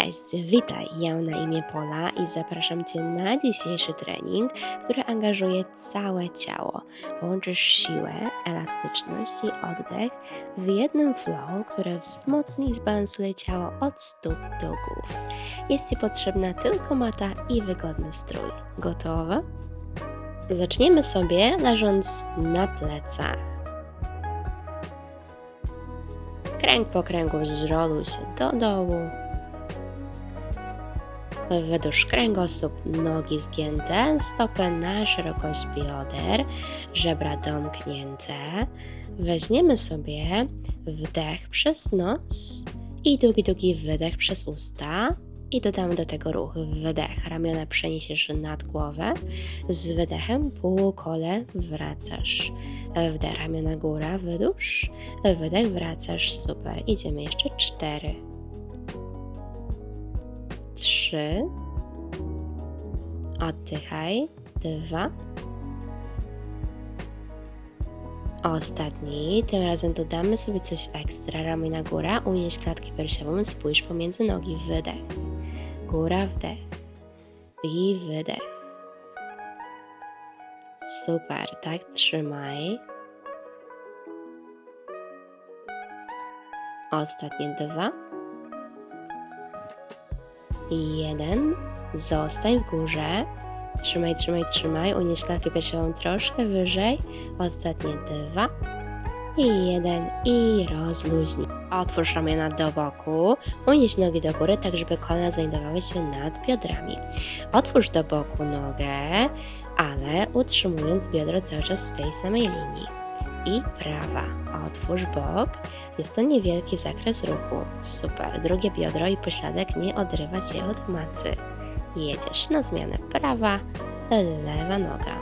Cześć, witaj. Ja na imię Pola i zapraszam Cię na dzisiejszy trening, który angażuje całe ciało. Połączysz siłę, elastyczność i oddech w jednym flow, które wzmocni i zbalansuje ciało od stóp do głów. Jest Ci potrzebna tylko mata i wygodny strój. Gotowa? Zaczniemy sobie leżąc na plecach. Kręg po kręgu zroluj się do dołu. Wydłuż kręgosłup, nogi zgięte, stopy na szerokość bioder, żebra domknięte. Weźmiemy sobie wdech przez nos i długi, długi wydech przez usta. I dodamy do tego ruch. Wdech, ramiona przeniesiesz nad głowę. Z wydechem półkole wracasz. Wdech, ramiona góra, wydłuż. Wydech, wracasz. Super. Idziemy jeszcze cztery. Trzy. Oddychaj. Dwa. Ostatni. Tym razem dodamy sobie coś ekstra. Ramiona góra, unieś klatkę piersiową, spójrz pomiędzy nogi. Wydech. Góra, wdech. I wydech. Super, tak trzymaj. Ostatnie dwa. Jeden. Zostań w górze. Trzymaj, trzymaj, trzymaj. Unieś klatkę piersiową troszkę wyżej. Ostatnie dwa. I jeden. I rozluźnij. Otwórz ramiona do boku. Unieś nogi do góry, tak żeby kolana znajdowały się nad biodrami. Otwórz do boku nogę, ale utrzymując biodro cały czas w tej samej linii. I prawa. Otwórz bok. Jest to niewielki zakres ruchu. Super. Drugie biodro i pośladek nie odrywa się od maty. Jedziesz na zmianę prawa, lewa noga.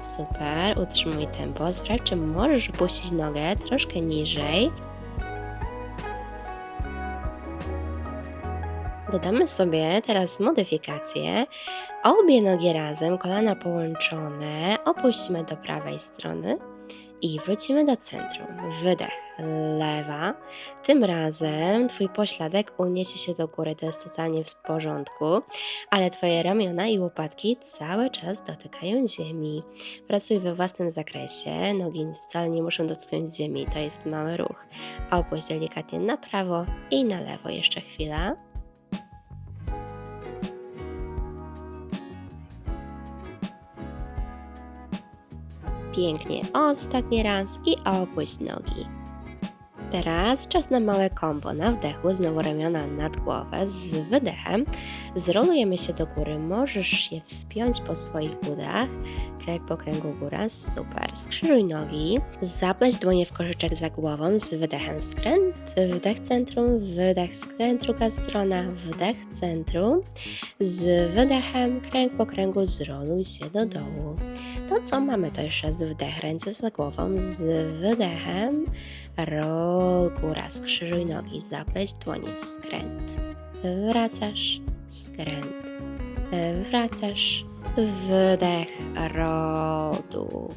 Super, utrzymuj tempo. Sprawdź, czy możesz opuścić nogę troszkę niżej. Dodamy sobie teraz modyfikację. Obie nogi razem, kolana połączone, opuścimy do prawej strony i wrócimy do centrum. Wydech, lewa. Tym razem Twój pośladek uniesie się do góry, to jest totalnie w porządku, ale Twoje ramiona i łopatki cały czas dotykają ziemi. Pracuj we własnym zakresie, nogi wcale nie muszą dotknąć ziemi, to jest mały ruch. Opuść delikatnie na prawo i na lewo jeszcze chwila. Pięknie. Ostatni raz i opuść nogi. Teraz czas na małe kombo. Na wdechu znowu ramiona nad głowę. Z wydechem zrolujemy się do góry. Możesz je wspiąć po swoich udach. Kręg po kręgu góra. Super. Skrzyżuj nogi. Zapleć dłonie w koszyczek za głową. Z wydechem skręt. Wdech centrum. Wydech skręt. Druga strona. Wdech centrum. Z wydechem kręg po kręgu zroluj się do dołu. To co mamy to jeszcze raz wdech, ręce za głową, z wydechem, rol góra, skrzyżuj nogi, zapleć dłonie, skręt, wracasz, skręt, wracasz, wdech, rol dół.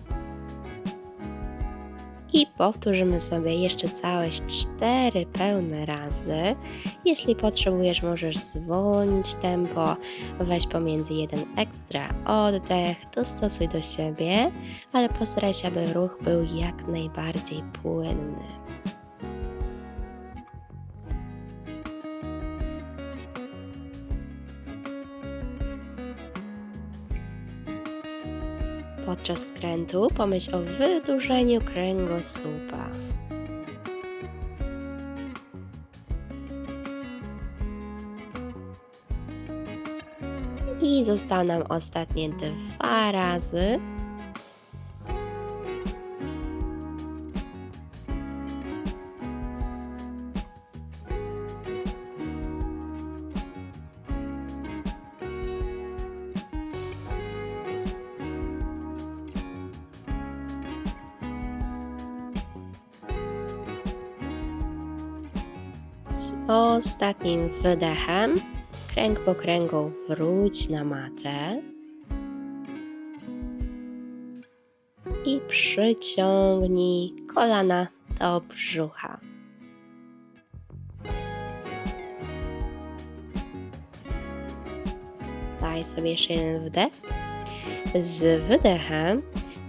I powtórzymy sobie jeszcze całe cztery pełne razy. Jeśli potrzebujesz, możesz zwolnić tempo, weź pomiędzy jeden ekstra oddech, dostosuj do siebie, ale postaraj się, aby ruch był jak najbardziej płynny. Podczas skrętu pomyśl o wydłużeniu kręgosłupa. I zostaną ostatnie dwa razy. Z ostatnim wydechem kręg po kręgu wróć na matę. I przyciągnij kolana do brzucha. Daj sobie jeszcze jeden wdech. Z wydechem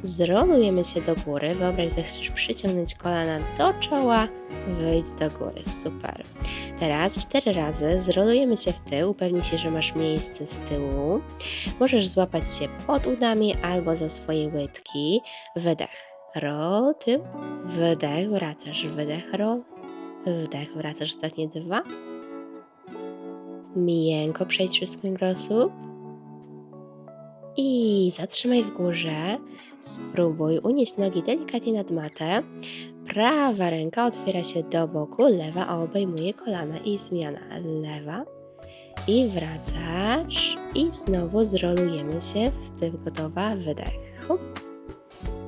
zrolujemy się do góry. Wyobraź, że chcesz przyciągnąć kolana do czoła, wyjdź do góry. Super. Teraz cztery razy zrolujemy się w tył. Upewnij się, że masz miejsce z tyłu. Możesz złapać się pod udami albo za swoje łydki. Wydech, roll, tył, wydech, wracasz, wydech, roll, wdech, wracasz ostatnie dwa. Miękko przejdź przez kręgosłup i zatrzymaj w górze. Spróbuj unieść nogi delikatnie nad matę. Prawa ręka otwiera się do boku, lewa obejmuje kolana i zmiana. Lewa i wracasz i znowu zrolujemy się w tył gotowa, wydech.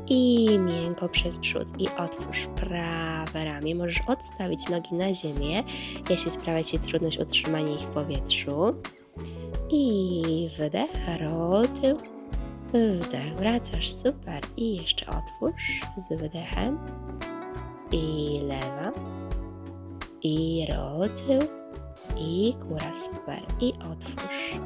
I miękko przez przód i otwórz prawe ramię. Możesz odstawić nogi na ziemię, jeśli sprawia Ci trudność utrzymania ich w powietrzu. I wydech, roll tył, wdech, wracasz, super. I jeszcze otwórz z wydechem. I lewa. I roll tył. I góra, super. I otwórz.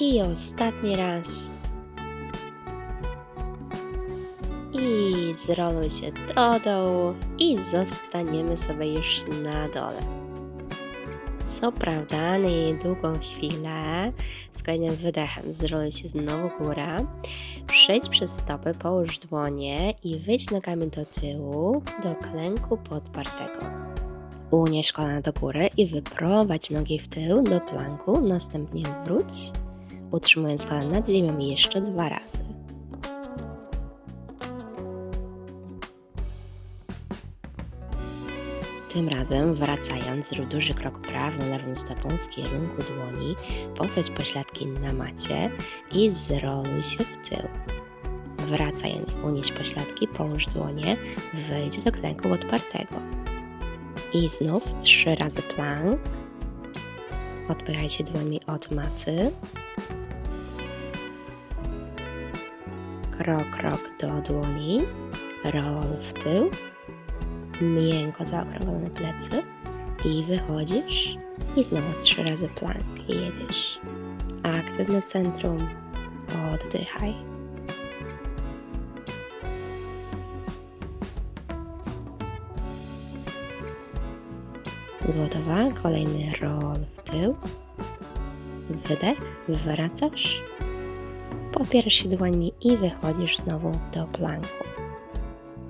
I ostatni raz. I zroluj się do dołu i zostaniemy sobie już na dole. Co prawda, na niedługą chwilę z kolejnym wydechem zroluj się znowu góra. Przejdź przez stopy, połóż dłonie i wyjdź nogami do tyłu, do klęku podpartego. Unieś kolana do góry i wyprowadź nogi w tył do planku, następnie wróć utrzymując kolana nad ziemią jeszcze dwa razy. Tym razem wracając, zrób duży krok prawą, lewą stopą w kierunku dłoni, posadź pośladki na macie i zroluj się w tył. Wracając, unieś pośladki, połóż dłonie, wyjdź do klęku odpartego. I znów trzy razy plank. Odpychajcie dłońmi od macy. Krok, krok do dłoni, roll w tył, miękko zaokrąglone plecy i wychodzisz i znowu trzy razy plank i jedziesz. Aktywne centrum, oddychaj. Gotowa, kolejny roll w tył, wydech, wracasz popierasz się dłońmi i wychodzisz znowu do planku.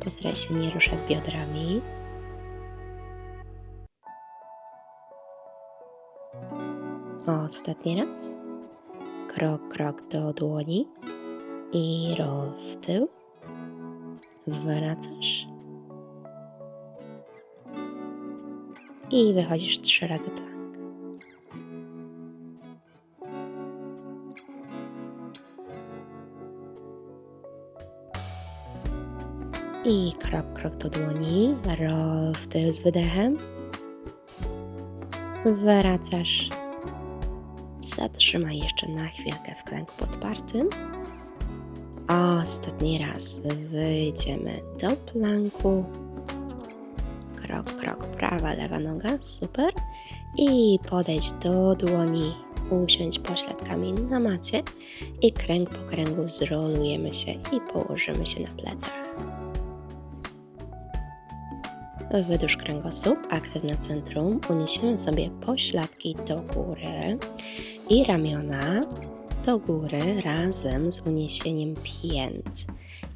Postaraj się nie ruszać biodrami. Ostatni raz. Krok, krok do dłoni i roll w tył. Wracasz. I wychodzisz trzy razy plank. I krok, krok do dłoni. Roll w tył z wydechem. Wracasz. Zatrzymaj jeszcze na chwilkę w klęku podpartym. Ostatni raz wyjdziemy do planku. Krok, krok, prawa, lewa noga, super. I podejdź do dłoni, usiądź pośladkami na macie i kręg po kręgu zrolujemy się i położymy się na plecach. Wydłuż kręgosłup, aktywne centrum. Uniesiemy sobie pośladki do góry i ramiona do góry razem z uniesieniem pięt.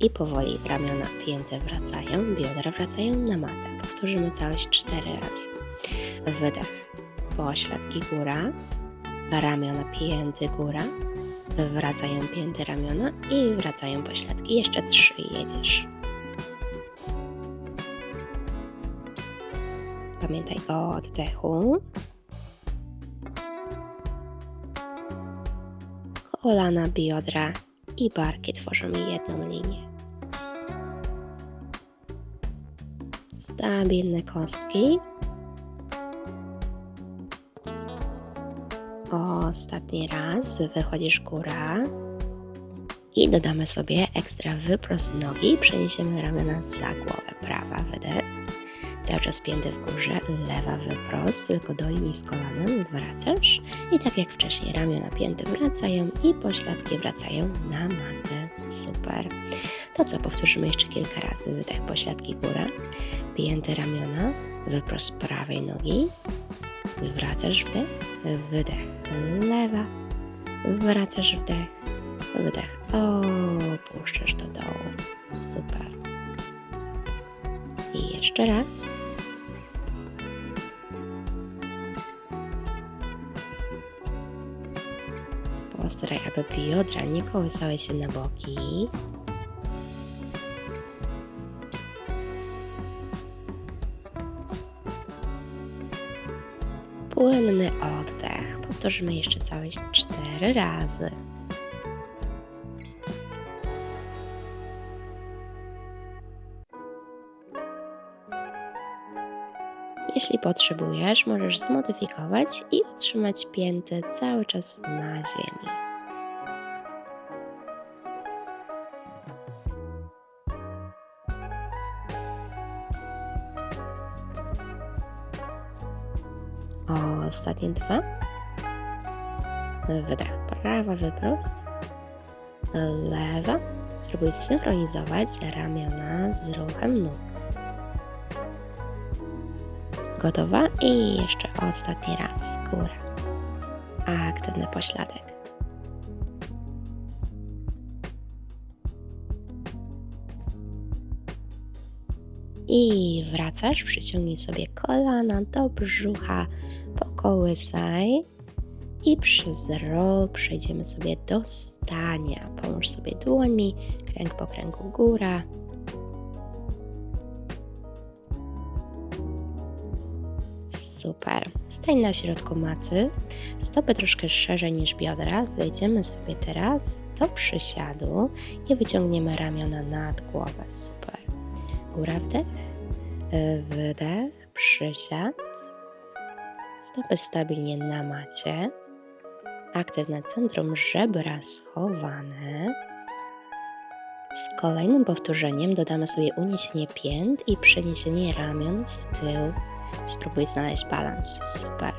I powoli ramiona pięte wracają, biodra wracają na matę. Powtórzymy całość cztery razy. Wydech, pośladki góra, ramiona pięty góra, wracają pięty ramiona i wracają pośladki. Jeszcze trzy jedziesz. Pamiętaj o oddechu. kolana, biodra i barki tworzymy jedną linię. Stabilne kostki. Ostatni raz wychodzisz góra i dodamy sobie ekstra wyprost nogi. Przeniesiemy ramiona za głowę. Prawa wydech. Cały czas pięty w górze, lewa wyprost, tylko do linii z kolanem wracasz. I tak jak wcześniej, ramiona pięty wracają i pośladki wracają na matę. Super. To co, powtórzymy jeszcze kilka razy. Wydech, pośladki góra, pięty ramiona, wyprost prawej nogi, wracasz wdech, wydech, lewa, wracasz wdech, wydech, opuszczasz do dołu. Super. I jeszcze raz. Postaraj, aby biodra nie kołysały się na boki. Płynny oddech. Powtórzymy jeszcze całe cztery razy. Jeśli potrzebujesz, możesz zmodyfikować i utrzymać pięty cały czas na ziemi. Ostatnie dwa. Wydech. Prawa wyprost. Lewa. Spróbuj synchronizować ramiona z ruchem nóg. Gotowa? I jeszcze ostatni raz. Góra. Aktywny pośladek. I wracasz, przyciągnij sobie kolana do brzucha, pokołysaj i przez roll przejdziemy sobie do stania. Pomóż sobie dłońmi, kręg po kręgu góra. Super. Stań na środku maty, stopy troszkę szerzej niż biodra. Zejdziemy sobie teraz do przysiadu i wyciągniemy ramiona nad głowę. Super. Góra wdech, wydech, przysiad stopy stabilnie na macie, aktywne centrum żebra schowane. Z kolejnym powtórzeniem dodamy sobie uniesienie pięt i przeniesienie ramion w tył. Spróbuj znaleźć balans. Super.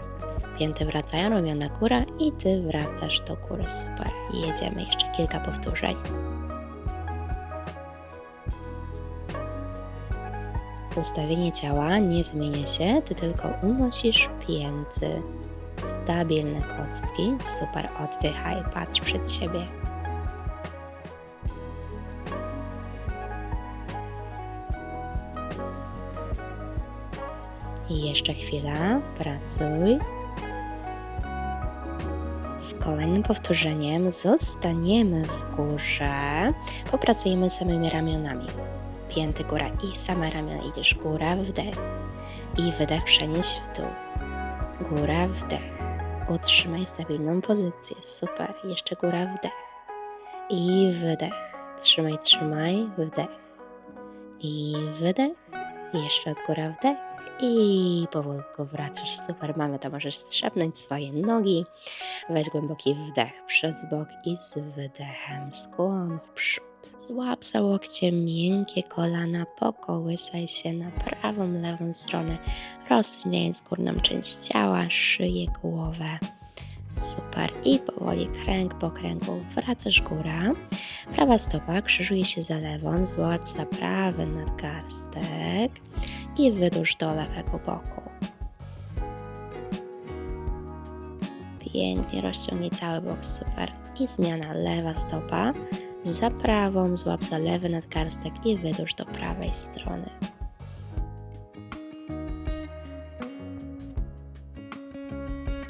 Pięty wracają, ramiona góra i ty wracasz do góry. Super. Jedziemy jeszcze kilka powtórzeń. Ustawienie ciała nie zmienia się, ty tylko unosisz pięty. Stabilne kostki, super oddychaj, patrz przed siebie. I jeszcze chwila, pracuj. Z kolejnym powtórzeniem zostaniemy w górze, popracujemy samymi ramionami pięty góra i same ramiona idziesz góra, wdech i wydech przenieś w dół. Góra, wdech. Utrzymaj stabilną pozycję. Super. Jeszcze góra, wdech. I wydech. Trzymaj, trzymaj. Wdech. I wydech. Jeszcze od góra, wdech. I powolutku wracasz. Super, mamy to. Możesz strzepnąć swoje nogi. Weź głęboki wdech przez bok i z wydechem skłon w przód. Złap za łokcie miękkie kolana, pokołysaj się na prawą, lewą stronę, rozluźniając górną część ciała, szyję, głowę. Super. I powoli kręg po kręgu wracasz góra. Prawa stopa krzyżuje się za lewą, złap za prawy nadgarstek i wydłuż do lewego boku. Pięknie rozciągnij cały bok, super. I zmiana lewa stopa za prawą, złap za lewy nadgarstek i wydłuż do prawej strony.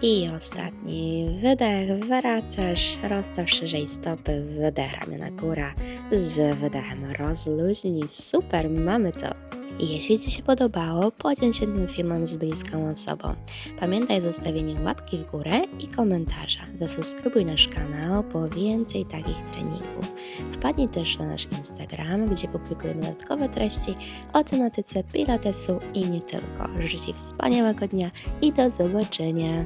I ostatni wydech, wracasz, rozstaw szerzej stopy, wydech ramiona góra, z wydechem rozluźnij, super, mamy to. Jeśli Ci się podobało, podziel się tym filmem z bliską osobą. Pamiętaj o zostawieniu łapki w górę i komentarza. Zasubskrybuj nasz kanał po więcej takich treningów. Wpadnij też na nasz Instagram, gdzie publikujemy dodatkowe treści o tematyce pilatesu i nie tylko. Życzę Ci wspaniałego dnia i do zobaczenia.